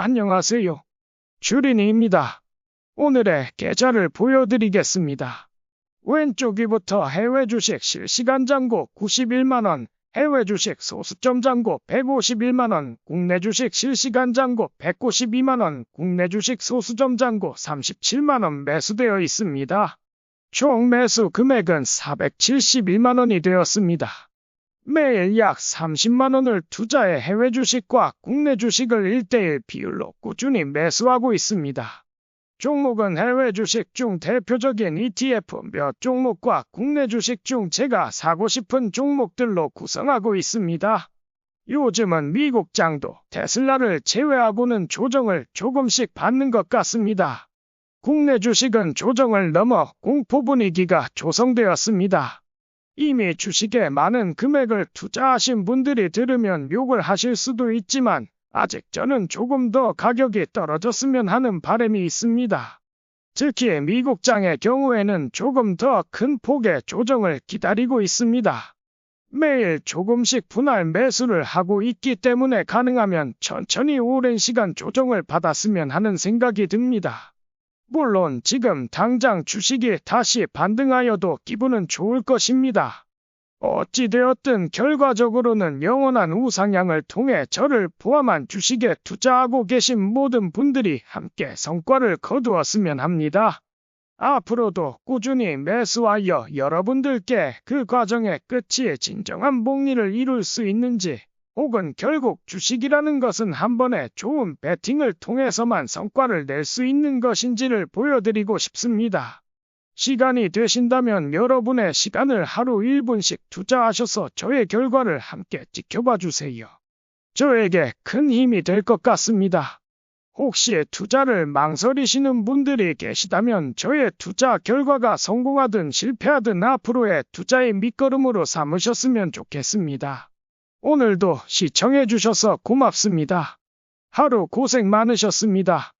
안녕하세요. 주린이입니다. 오늘의 계좌를 보여드리겠습니다. 왼쪽 위부터 해외 주식 실시간 잔고 91만원, 해외 주식 소수점 잔고 151만원, 국내 주식 실시간 잔고 192만원, 국내 주식 소수점 잔고 37만원 매수되어 있습니다. 총 매수 금액은 471만원이 되었습니다. 매일 약 30만 원을 투자해 해외 주식과 국내 주식을 1대1 비율로 꾸준히 매수하고 있습니다. 종목은 해외 주식 중 대표적인 ETF 몇 종목과 국내 주식 중 제가 사고 싶은 종목들로 구성하고 있습니다. 요즘은 미국 장도 테슬라를 제외하고는 조정을 조금씩 받는 것 같습니다. 국내 주식은 조정을 넘어 공포 분위기가 조성되었습니다. 이미 주식에 많은 금액을 투자하신 분들이 들으면 욕을 하실 수도 있지만 아직 저는 조금 더 가격이 떨어졌으면 하는 바람이 있습니다. 특히 미국장의 경우에는 조금 더 큰 폭의 조정을 기다리고 있습니다. 매일 조금씩 분할 매수를 하고 있기 때문에 가능하면 천천히 오랜 시간 조정을 받았으면 하는 생각이 듭니다. 물론 지금 당장 주식이 다시 반등하여도 기분은 좋을 것입니다. 어찌되었든 결과적으로는 영원한 우상향을 통해 저를 포함한 주식에 투자하고 계신 모든 분들이 함께 성과를 거두었으면 합니다. 앞으로도 꾸준히 매수하여 여러분들께 그 과정의 끝이 진정한 복리를 이룰 수 있는지 혹은 결국 주식이라는 것은 한 번에 좋은 배팅을 통해서만 성과를 낼 수 있는 것인지를 보여드리고 싶습니다. 시간이 되신다면 여러분의 시간을 하루 1분씩 투자하셔서 저의 결과를 함께 지켜봐 주세요. 저에게 큰 힘이 될 것 같습니다. 혹시 투자를 망설이시는 분들이 계시다면 저의 투자 결과가 성공하든 실패하든 앞으로의 투자의 밑거름으로 삼으셨으면 좋겠습니다. 오늘도 시청해주셔서 고맙습니다. 하루 고생 많으셨습니다.